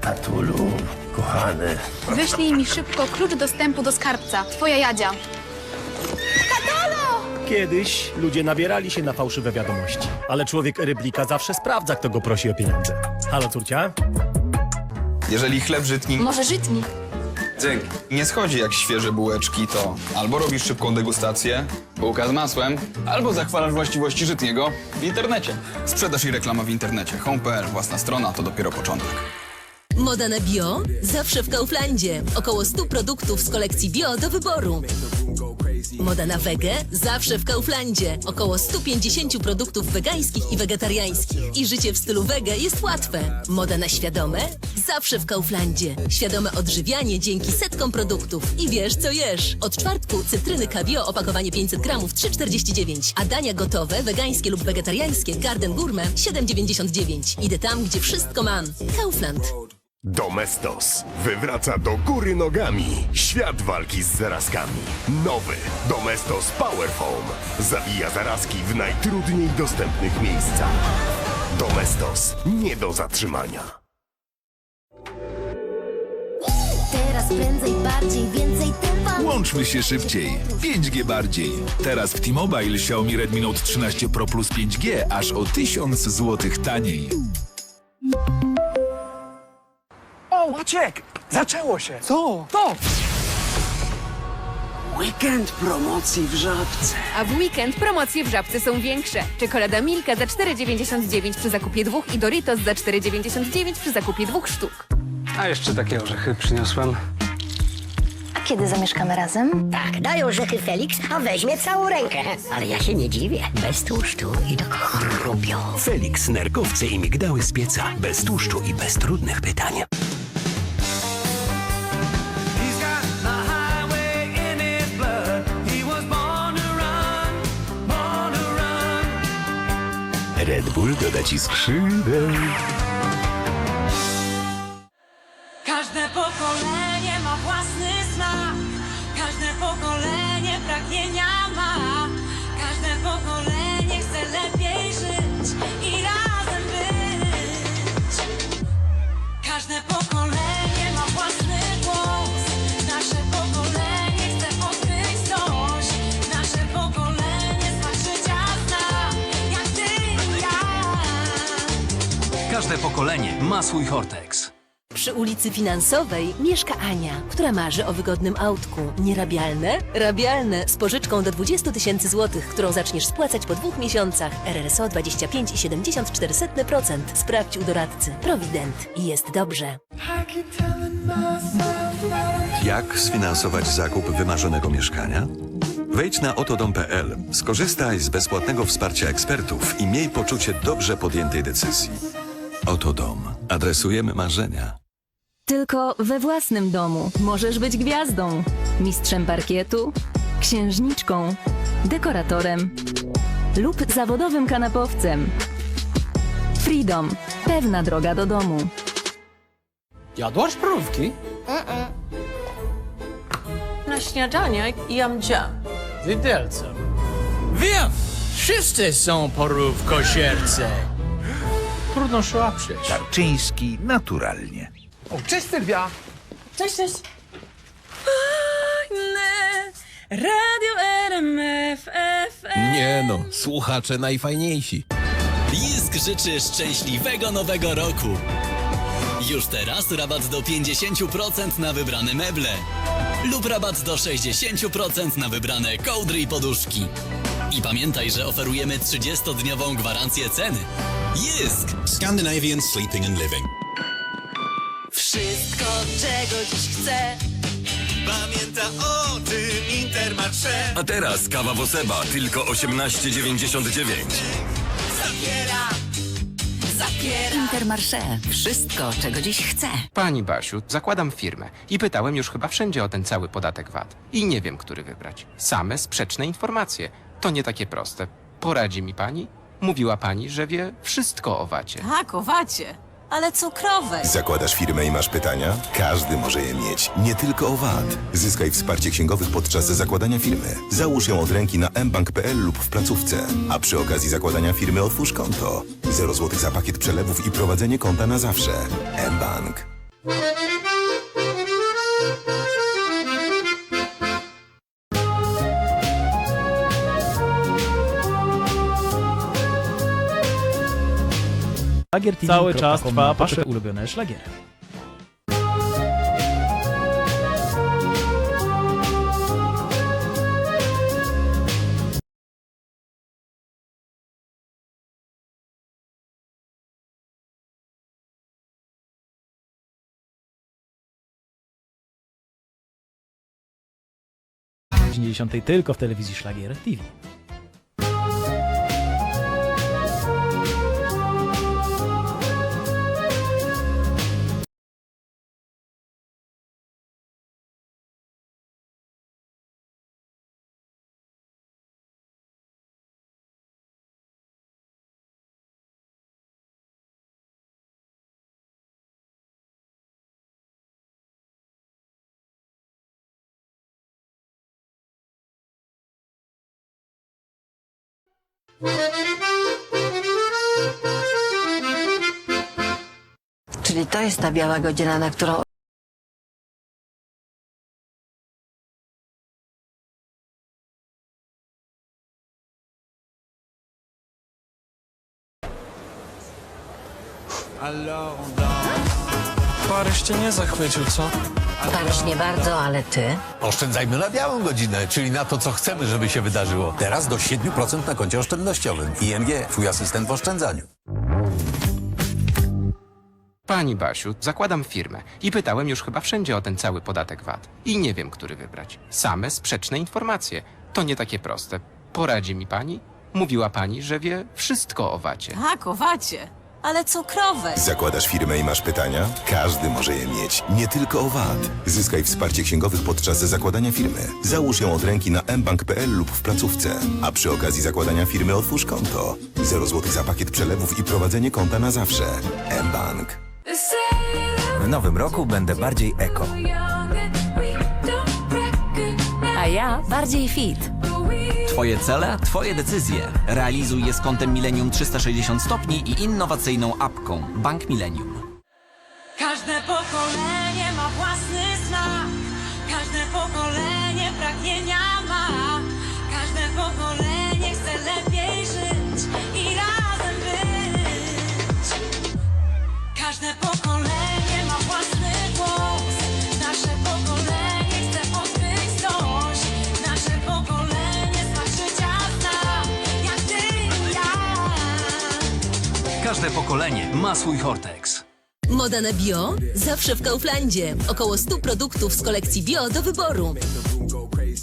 Tatulu, kochany. Wyślij mi szybko klucz dostępu do skarbca. Twoja Jadzia. Kiedyś ludzie nabierali się na fałszywe wiadomości, ale człowiek Eryblika zawsze sprawdza, kto go prosi o pieniądze. Halo, córcia? Jeżeli chleb żytni Może żytni. Dzięki. nie schodzi jak świeże bułeczki, to albo robisz szybką degustację, bułka z masłem, albo zachwalasz właściwości żytniego w internecie. Sprzedaż i reklama w internecie. Home.pl, własna strona, to dopiero początek. Moda na bio? Zawsze w Kauflandzie. Około 100 produktów z kolekcji bio do wyboru. Moda na wege? Zawsze w Kauflandzie. Około 150 produktów wegańskich i wegetariańskich. I życie w stylu wege jest łatwe. Moda na świadome? Zawsze w Kauflandzie. Świadome odżywianie dzięki setkom produktów. I wiesz co jesz. Od czwartku cytryny kabio opakowanie 500 gramów 3,49. A dania gotowe, wegańskie lub wegetariańskie Garden Gourmet 7,99. Idę tam, gdzie wszystko mam. Kaufland. Domestos wywraca do góry nogami świat walki z zarazkami. Nowy Domestos Power Foam zabija zarazki w najtrudniej dostępnych miejscach. Domestos nie do zatrzymania. Teraz prędzej, bardziej, więcej tempa. Łączmy się szybciej. 5G bardziej. Teraz w T-Mobile Xiaomi Redmi Note 13 Pro Plus 5G aż o 1000 zł taniej. Maciek! Zaczęło się! Co? To! Weekend promocji w Żabce. A w weekend promocje w Żabce są większe. Czekolada Milka za 4,99 przy zakupie dwóch i Doritos za 4,99 przy zakupie dwóch sztuk. A jeszcze takie orzechy przyniosłem. A kiedy zamieszkamy razem? Tak, dają rzeczy Felix, a weźmie całą rękę. Ale ja się nie dziwię. Bez tłuszczu i tak chrupią. Felix, nerkowce i migdały z pieca. Bez tłuszczu i bez trudnych pytań. Red Bull doda ci skrzydeł. Każde pokolenie ma swój Hortex. Przy ulicy Finansowej mieszka Ania, która marzy o wygodnym autku. Nierabialne? Rabialne, z pożyczką do 20 tysięcy złotych, którą zaczniesz spłacać po dwóch miesiącach. RRSO 25,74%. Sprawdź u doradcy. Provident. I jest dobrze. Jak sfinansować zakup wymarzonego mieszkania? Wejdź na otodom.pl, skorzystaj z bezpłatnego wsparcia ekspertów i miej poczucie dobrze podjętej decyzji. Oto dom. Adresujemy marzenia. Tylko we własnym domu możesz być gwiazdą, mistrzem parkietu, księżniczką, dekoratorem lub zawodowym kanapowcem. Freedom. Pewna droga do domu. Jadłaś prówki? Na śniadanie jem dżem. Widelcem. Wiem! Wszyscy są porówkosierce. Trudno się oprzeć. Tarczyński naturalnie. O, cześć Sylwia! Cześć, cześć. Fajne Radio RMF FM. Nie no, słuchacze najfajniejsi. Blisk życzy szczęśliwego nowego roku. Już teraz rabat do 50% na wybrane meble. Lub rabat do 60% na wybrane kołdry i poduszki. I pamiętaj, że oferujemy 30-dniową gwarancję ceny. Jysk! Scandinavian Sleeping and Living. Wszystko, czego dziś chcę. Pamięta o tym Intermarché. A teraz kawa Woseba, tylko 18,99. Zabiera. Zabiera. Intermarché. Wszystko, czego dziś chcę. Pani Basiu, zakładam firmę i pytałem już chyba wszędzie o ten cały podatek VAT. I nie wiem, który wybrać. Same sprzeczne informacje. To nie takie proste. Poradzi mi pani? Mówiła pani, że wie wszystko o wacie. Tak, o wacie. ale cukrowe. Zakładasz firmę i masz pytania? Każdy może je mieć, nie tylko o VAT. Zyskaj wsparcie księgowych podczas zakładania firmy. Załóż ją od ręki na mbank.pl lub w placówce. A przy okazji zakładania firmy otwórz konto. 0 zł za pakiet przelewów i prowadzenie konta na zawsze. mBank. Cały czas trwa wasze ulubione szlagiery. W 90 tylko w telewizji Szlagier TV. Czyli to jest ta biała godzina, na którą Cię nie zachwycił, co? Paryż nie bardzo, ale ty. Oszczędzajmy na białą godzinę, czyli na to, co chcemy, żeby się wydarzyło. Teraz do 7% na koncie oszczędnościowym. ING, twój asystent w oszczędzaniu. Pani Basiu, zakładam firmę i pytałem już chyba wszędzie o ten cały podatek VAT. I nie wiem, który wybrać. Same sprzeczne informacje. To nie takie proste. Poradzi mi pani? Mówiła pani, że wie wszystko o VAT-cie. Tak, owacie, ale cukrowe. Zakładasz firmę i masz pytania? Każdy może je mieć, nie tylko o VAT. Zyskaj wsparcie księgowych podczas zakładania firmy. Załóż ją od ręki na mbank.pl lub w placówce. A przy okazji zakładania firmy otwórz konto. 0 zł za pakiet przelewów i prowadzenie konta na zawsze. mBank. W nowym roku będę bardziej eko. A ja bardziej fit. Twoje cele, twoje decyzje. Realizuj je z kątem Millennium 360 stopni i innowacyjną apką Bank Millennium. Każde pokolenie ma własny smak. Każde pokolenie pragnienia Każde pokolenie ma swój Hortex. Moda na bio? Zawsze w Kauflandzie. Około 100 produktów z kolekcji bio do wyboru.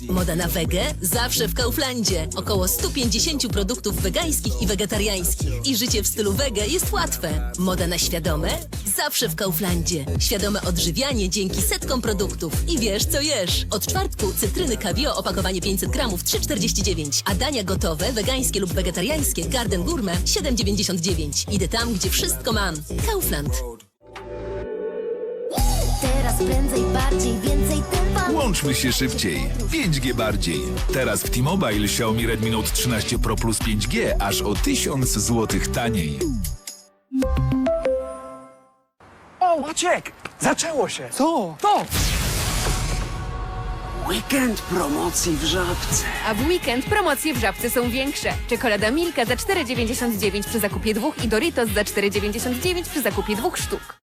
Moda na wege? Zawsze w Kauflandzie. Około 150 produktów wegańskich i wegetariańskich. I życie w stylu wege jest łatwe. Moda na świadome? Zawsze w Kauflandzie. Świadome odżywianie dzięki setkom produktów. I wiesz co jesz. Od czwartku cytryny kabio opakowanie 500 gramów 3,49. A dania gotowe, wegańskie lub wegetariańskie Garden Gourmet 7,99. Idę tam, gdzie wszystko mam. Kaufland. Teraz prędzej, bardziej, więcej tempa. Łączmy się szybciej. 5G bardziej. Teraz w T-Mobile Xiaomi Redmi Note 13 Pro Plus 5G aż o 1000 zł taniej. Maciek! Zaczęło się! Co? To! Weekend promocji w Żabce. A w weekend promocje w Żabce są większe. Czekolada Milka za 4,99 przy zakupie dwóch i Doritos za 4,99 przy zakupie dwóch sztuk.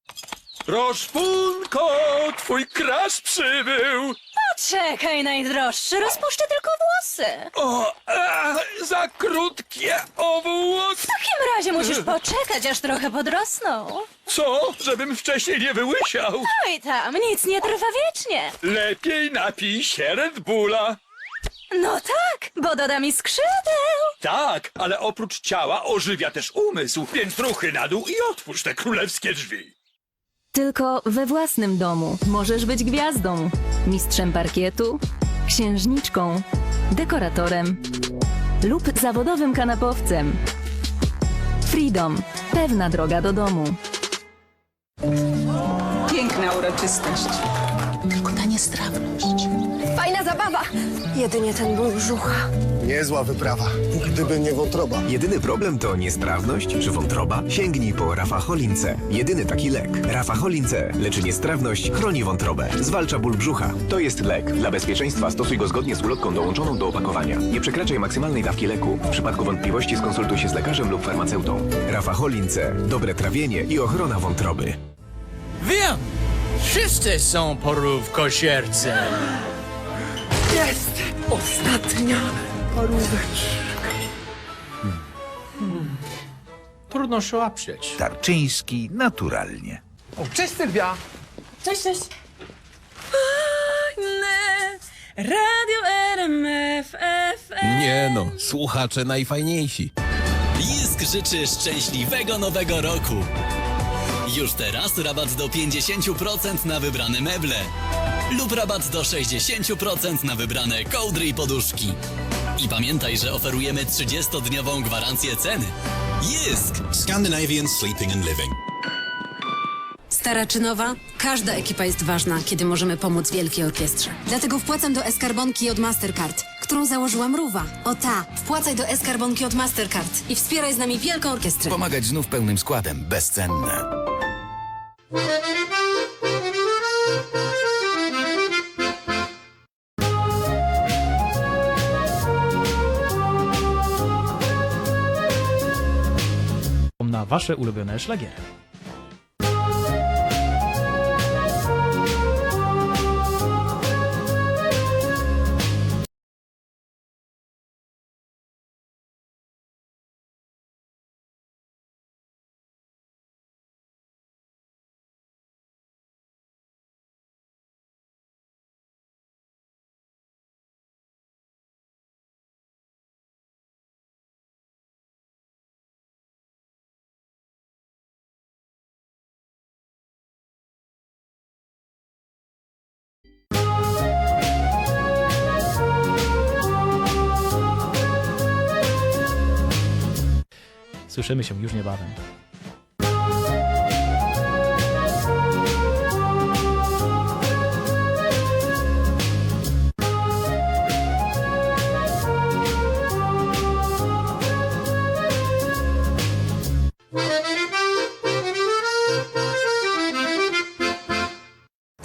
Roszpunko, twój krasz przybył! Poczekaj, najdroższy, rozpuszczę tylko włosy. O, a, za krótkie o włos! W takim razie musisz poczekać, aż trochę podrosną. Co? Żebym wcześniej nie wyłysiał? Oj tam, nic nie trwa wiecznie. Lepiej napij się Red Bulla. No tak, bo doda mi skrzydeł. Tak, ale oprócz ciała ożywia też umysł, więc ruchy na dół i otwórz te królewskie drzwi. Tylko we własnym domu możesz być gwiazdą, mistrzem parkietu, księżniczką, dekoratorem lub zawodowym kanapowcem. Freedom. Pewna droga do domu. Piękna uroczystość. Tylko ta niestrawność. Fajna zabawa! Jedynie ten ból brzucha. Niezła wyprawa, gdyby nie wątroba. Jedyny problem to niestrawność czy wątroba? Sięgnij po Rafaholince. Jedyny taki lek. Rafaholince leczy niestrawność, chroni wątrobę, zwalcza ból brzucha. To jest lek. Dla bezpieczeństwa stosuj go zgodnie z ulotką dołączoną do opakowania. Nie przekraczaj maksymalnej dawki leku. W przypadku wątpliwości skonsultuj się z lekarzem lub farmaceutą. Rafaholince. Dobre trawienie i ochrona wątroby. Wiem! Wszyscy są porówkosiercem. Jest ostatnia paróweczka. Trudno się oprzeć. Tarczyński naturalnie. O, cześć Sylwia! Cześć, cześć. Radio RMF FM. Nie no, słuchacze najfajniejsi. Jisk życzy szczęśliwego nowego roku. Już teraz rabat do 50% na wybrane meble. Lub rabat do 60% na wybrane kołdry i poduszki. I pamiętaj, że oferujemy 30-dniową gwarancję ceny. Jisk! Scandinavian Sleeping and Living. Stara czy nowa, każda ekipa jest ważna, kiedy możemy pomóc Wielkiej Orkiestrze. Dlatego wpłacam do Eskarbonki od Mastercard, którą założyła Mruwa. O ta, wpłacaj do Eskarbonki od Mastercard i wspieraj z nami Wielką Orkiestrę. Pomagać znów pełnym składem, bezcenne. Wasze ulubione szlagiery. Słyszymy się już niebawem.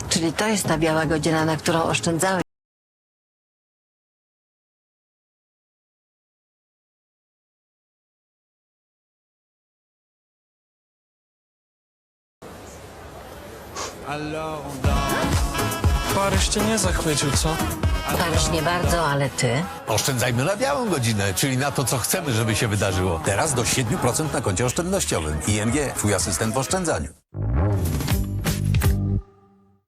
Czyli to jest ta biała godzina, na którą oszczędzałeś. Cię nie zachwycił, co? Paryż nie bardzo, ale ty? Oszczędzajmy na białą godzinę, czyli na to, co chcemy, żeby się wydarzyło. Teraz do 7% na koncie oszczędnościowym. ING, twój asystent w oszczędzaniu.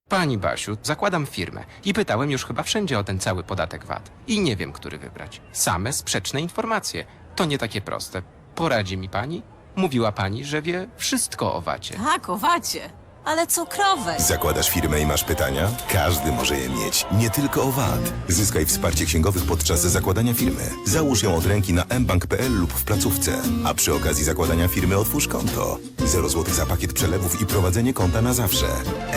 Pani Basiu, zakładam firmę i pytałem już chyba wszędzie o ten cały podatek VAT. I nie wiem, który wybrać. Same sprzeczne informacje. To nie takie proste. Poradzi mi pani? Mówiła pani, że wie wszystko o wacie. Tak, owacie. Ale cukrowe. Zakładasz firmę i masz pytania? Każdy może je mieć, nie tylko o VAT. Zyskaj wsparcie księgowych podczas zakładania firmy. Załóż ją od ręki na mbank.pl lub w placówce. A przy okazji zakładania firmy otwórz konto. 0 zł za pakiet przelewów i prowadzenie konta na zawsze.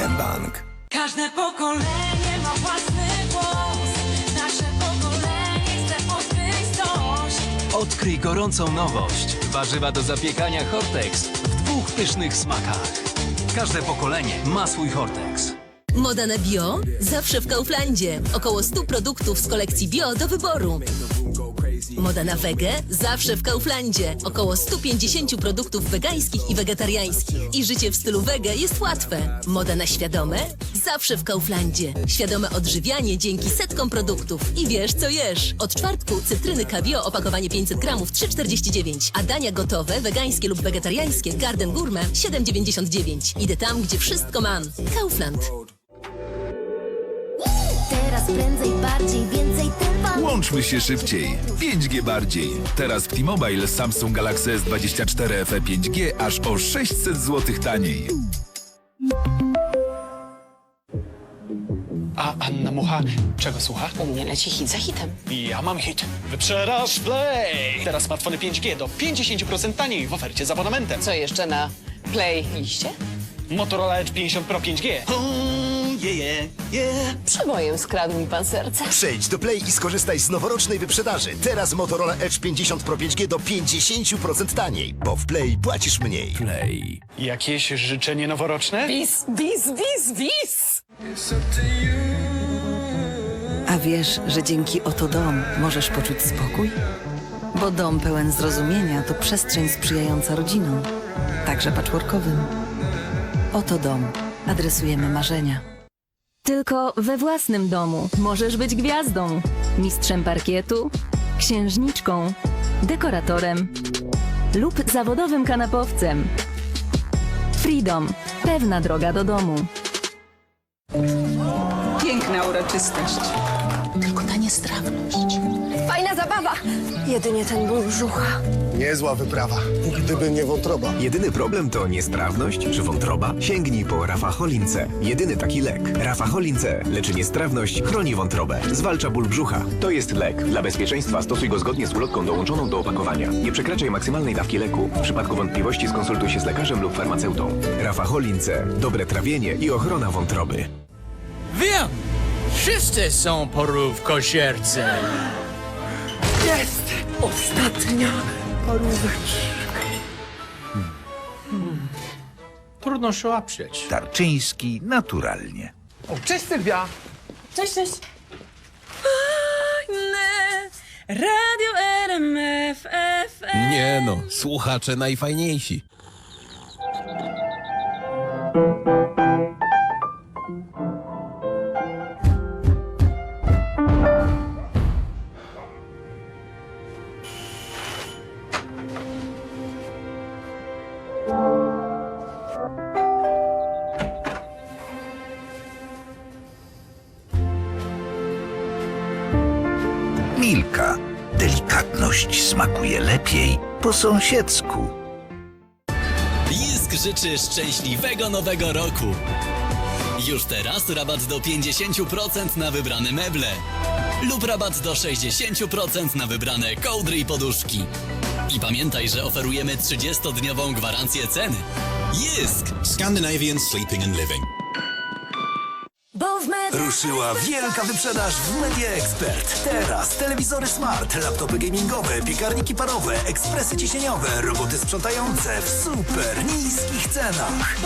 mBank. Każde pokolenie ma własny głos. Nasze pokolenie chce odkryć coś. Odkryj gorącą nowość. Warzywa do zapiekania Hortex w dwóch pysznych smakach. Każde pokolenie ma swój Hortex. Moda na bio? Zawsze w Kauflandzie. Około 100 produktów z kolekcji bio do wyboru. Moda na wege? Zawsze w Kauflandzie. Około 150 produktów wegańskich i wegetariańskich. I życie w stylu wege jest łatwe. Moda na świadome? Zawsze w Kauflandzie. Świadome odżywianie dzięki setkom produktów. I wiesz co jesz. Od czwartku cytryny kabio opakowanie 500 gramów 3,49. A dania gotowe, wegańskie lub wegetariańskie Garden Gourmet 7,99. Idę tam, gdzie wszystko mam. Kaufland. Teraz prędzej, bardziej, więcej. Łączmy się szybciej. 5G bardziej. Teraz w T-Mobile Samsung Galaxy S24 FE 5G aż o 600 zł taniej. A Anna Mucha czego słucha? U mnie leci hit za hitem. Ja mam hit. Wyprzedaż Play! Teraz smartfony 5G do 50% taniej w ofercie z abonamentem. Co jeszcze na playliście? Motorola Edge 50 Pro 5G. Przy moim skradł mi pan serce. Przejdź do Play i skorzystaj z noworocznej wyprzedaży. Teraz Motorola Edge 50 Pro 5G do 50% taniej, bo w Play płacisz mniej. Play. Jakieś życzenie noworoczne? Bis, bis, bis, bis! A wiesz, że dzięki Oto Dom możesz poczuć spokój? Bo dom pełen zrozumienia to przestrzeń sprzyjająca rodzinom, także patchworkowym. Oto Dom. Adresujemy marzenia. Tylko we własnym domu możesz być gwiazdą, mistrzem parkietu, księżniczką, dekoratorem lub zawodowym kanapowcem. Freedom. Pewna droga do domu. Piękna uroczystość. Tylko ta niestrawność. Fajna zabawa! Jedynie ten ból brzucha. Niezła wyprawa. Gdyby nie wątroba. Jedyny problem to niestrawność czy wątroba? Sięgnij po Rafaholince. Jedyny taki lek. Rafaholince leczy niestrawność, chroni wątrobę, zwalcza ból brzucha. To jest lek. Dla bezpieczeństwa stosuj go zgodnie z ulotką dołączoną do opakowania. Nie przekraczaj maksymalnej dawki leku. W przypadku wątpliwości skonsultuj się z lekarzem lub farmaceutą. Rafaholince. Dobre trawienie i ochrona wątroby. Wiem! Wszyscy są porówko sierce. Jest! Ostatnia poróweczka. Trudno się oprzeć. Tarczyński naturalnie. O, cześć Sylwia! Cześć, cześć. Radio RMF FM. Nie no, słuchacze najfajniejsi. Po sąsiedzku. Jisk życzy szczęśliwego nowego roku. Już teraz rabat do 50% na wybrane meble. Lub rabat do 60% na wybrane kołdry i poduszki. I pamiętaj, że oferujemy 30-dniową gwarancję ceny. Jisk! Scandinavian Sleeping and Living. Ruszyła wielka wyprzedaż w Media Expert. Teraz telewizory smart, laptopy gamingowe, piekarniki parowe, ekspresy ciśnieniowe, roboty sprzątające w super niskich cenach.